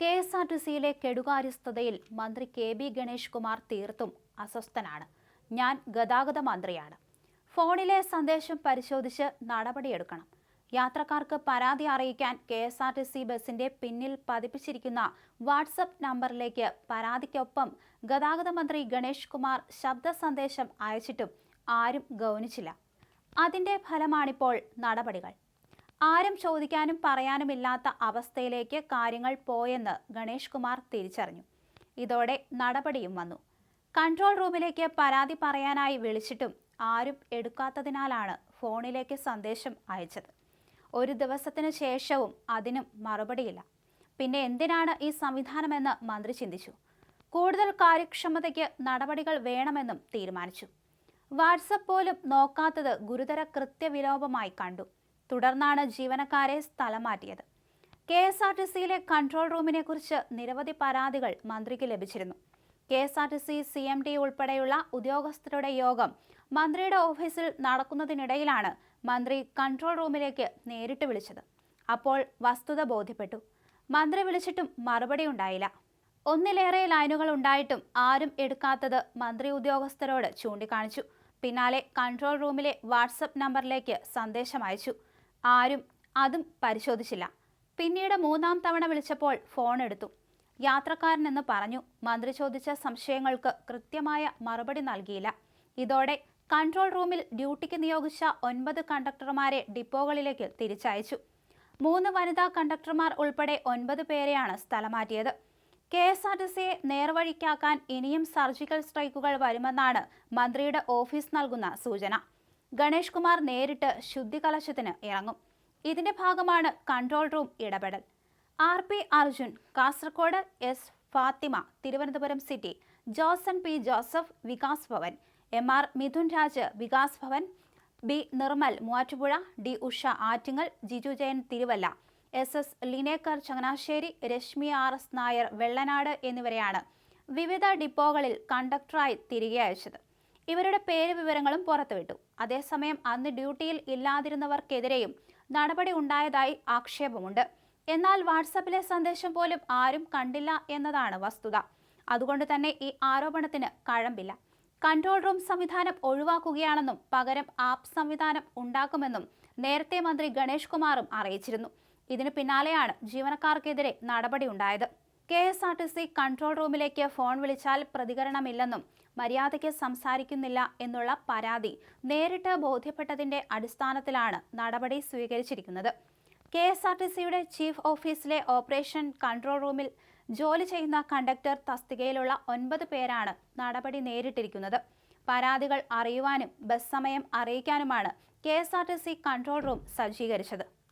K S R T സിയിലെ കെടുകാര്യസ്ഥതയിൽ മന്ത്രി K B Ganesh Kumar തീർത്തും അസ്വസ്ഥനാണ്. ഞാൻ ഗതാഗത മന്ത്രിയാണ്. ഫോണിലെ സന്ദേശം പരിശോധിച്ച് നടപടിയെടുക്കണം. യാത്രക്കാർക്ക് പരാതി അറിയിക്കാൻ K S R T C ബസിന്റെ പിന്നിൽ പതിപ്പിച്ചിരിക്കുന്ന വാട്സപ്പ് നമ്പറിലേക്ക് പരാതിക്കൊപ്പം ഗതാഗത മന്ത്രി ഗണേഷ് കുമാർ ശബ്ദ സന്ദേശം അയച്ചിട്ടും ആരും ഗൗനിച്ചില്ല. അതിന്റെ ഫലമാണിപ്പോൾ നടപടികൾ. ആരും ചോദിക്കാനും പറയാനുമില്ലാത്ത അവസ്ഥയിലേക്ക് കാര്യങ്ങൾ പോയെന്ന് ഗണേഷ് കുമാർ തിരിച്ചറിഞ്ഞു. ഇതോടെ നടപടിയും വന്നു. കൺട്രോൾ റൂമിലേക്ക് പരാതി പറയാനായി വിളിച്ചിട്ടും ആരും എടുക്കാത്തതിനാലാണ് ഫോണിലേക്ക് സന്ദേശം അയച്ചത്. ഒരു ദിവസത്തിന് ശേഷവും അതിനും മറുപടിയില്ല. പിന്നെ എന്തിനാണ് ഈ സംവിധാനമെന്ന് മന്ത്രി ചിന്തിച്ചു. കൂടുതൽ കാര്യക്ഷമതയ്ക്ക് നടപടികൾ വേണമെന്നും തീരുമാനിച്ചു. വാട്സപ്പ് പോലും നോക്കാത്തത് ഗുരുതര കൃത്യവിലോപമായി കണ്ടു. തുടർന്നാണ് ജീവനക്കാരെ സ്ഥലം മാറ്റിയത്. കെ എസ് ആർ ടി സിയിലെ കൺട്രോൾ റൂമിനെ കുറിച്ച് നിരവധി പരാതികൾ മന്ത്രിക്ക് ലഭിച്ചിരുന്നു. K S R T C C M D ഉൾപ്പെടെയുള്ള ഉദ്യോഗസ്ഥരുടെ യോഗം മന്ത്രിയുടെ ഓഫീസിൽ നടക്കുന്നതിനിടയിലാണ് മന്ത്രി കൺട്രോൾ റൂമിലേക്ക് നേരിട്ട് വിളിച്ചത്. അപ്പോൾ വസ്തുത ബോധ്യപ്പെട്ടു. മന്ത്രി വിളിച്ചിട്ടും മറുപടി ഉണ്ടായില്ല. ഒന്നിലേറെ ലൈനുകൾ ഉണ്ടായിട്ടും ആരും എടുക്കാത്തത് മന്ത്രി ഉദ്യോഗസ്ഥരോട് ചൂണ്ടിക്കാണിച്ചു. പിന്നാലെ കൺട്രോൾ റൂമിലെ വാട്സപ്പ് നമ്പറിലേക്ക് സന്ദേശം അയച്ചു. ആരും അതും പരിശോധിച്ചില്ല. പിന്നീട് മൂന്നാം തവണ വിളിച്ചപ്പോൾ ഫോൺ എടുത്തു. യാത്രക്കാരനെന്ന് പറഞ്ഞു. മന്ത്രി ചോദിച്ച സംശയങ്ങൾക്ക് കൃത്യമായ മറുപടി നൽകിയില്ല. ഇതോടെ കൺട്രോൾ റൂമിൽ ഡ്യൂട്ടിക്ക് നിയോഗിച്ച ഒൻപത് കണ്ടക്ടർമാരെ ഡിപ്പോകളിലേക്ക് തിരിച്ചയച്ചു. മൂന്ന് വനിതാ കണ്ടക്ടർമാർ ഉൾപ്പെടെ ഒൻപത് പേരെയാണ് സ്ഥലം മാറ്റിയത് കെ എസ് ആർ ടി സിയെ നേർവഴിക്കാക്കാൻ ഇനിയും സർജിക്കൽ സ്ട്രൈക്കുകൾ വരുമെന്നാണ് മന്ത്രിയുടെ ഓഫീസ് നൽകുന്ന സൂചന. ഗണേഷ് കുമാർ നേരിട്ട് ശുദ്ധികലശത്തിന് ഇറങ്ങും. ഇതിന്റെ ഭാഗമാണ് കൺട്രോൾ റൂം ഇടപെടൽ. R P Arjun Kasaragod S Fathima Thiruvananthapuram city Joson P Joseph Vikas Bhavan M R Mithun Raj Vikas Bhavan B Nirmal Muvattupuzha D Usha Attingal Jiju Jayan Thiruvalla S S Linekar Changanassery Reshmi R S Nair Vellanad എന്നിവരെയാണ് വിവിധ ഡിപ്പോകളിൽ കണ്ടക്ടറായി തിരികെ അയച്ചത്. ഇവരുടെ പേര് വിവരങ്ങളും പുറത്തുവിട്ടു. അതേസമയം അന്ന് ഡ്യൂട്ടിയിൽ ഇല്ലാതിരുന്നവർക്കെതിരെയും നടപടി ഉണ്ടായതായി ആക്ഷേപമുണ്ട്. എന്നാൽ വാട്സപ്പിലെ സന്ദേശം പോലും ആരും കണ്ടില്ല എന്നതാണ് വസ്തുത. അതുകൊണ്ട് തന്നെ ഈ ആരോപണത്തിന് കഴമ്പില്ല. കൺട്രോൾ റൂം സംവിധാനം ഒഴിവാക്കുകയാണെന്നും പകരം ആപ്പ് സംവിധാനം ഉണ്ടാക്കുമെന്നും നേരത്തെ മന്ത്രി ഗണേഷ് കുമാറും അറിയിച്ചിരുന്നു. ഇതിന് പിന്നാലെയാണ് ജീവനക്കാർക്കെതിരെ നടപടി നടപടിയുണ്ടായത് K S R T C control റൂമിലേക്ക് ഫോൺ വിളിച്ചാൽ പ്രതികരണമില്ലെന്നും മര്യാദയ്ക്ക് സംസാരിക്കുന്നില്ല എന്നുള്ള പരാതി നേരിട്ട് ബോധ്യപ്പെട്ടതിന്റെ അടിസ്ഥാനത്തിലാണ് നടപടി സ്വീകരിച്ചിരിക്കുന്നത്. കെ എസ് ആർ ടി സിയുടെ ചീഫ് ഓഫീസിലെ ഓപ്പറേഷൻ കൺട്രോൾ റൂമിൽ ജോലി ചെയ്യുന്ന കണ്ടക്ടർ തസ്തികയിലുള്ള ഒൻപത് പേരാണ് നടപടി നേരിട്ടിരിക്കുന്നത്. പരാതികൾ അറിയുവാനും ബസ് സമയം അറിയിക്കാനുമാണ് K S R T C control room സജ്ജീകരിച്ചത്.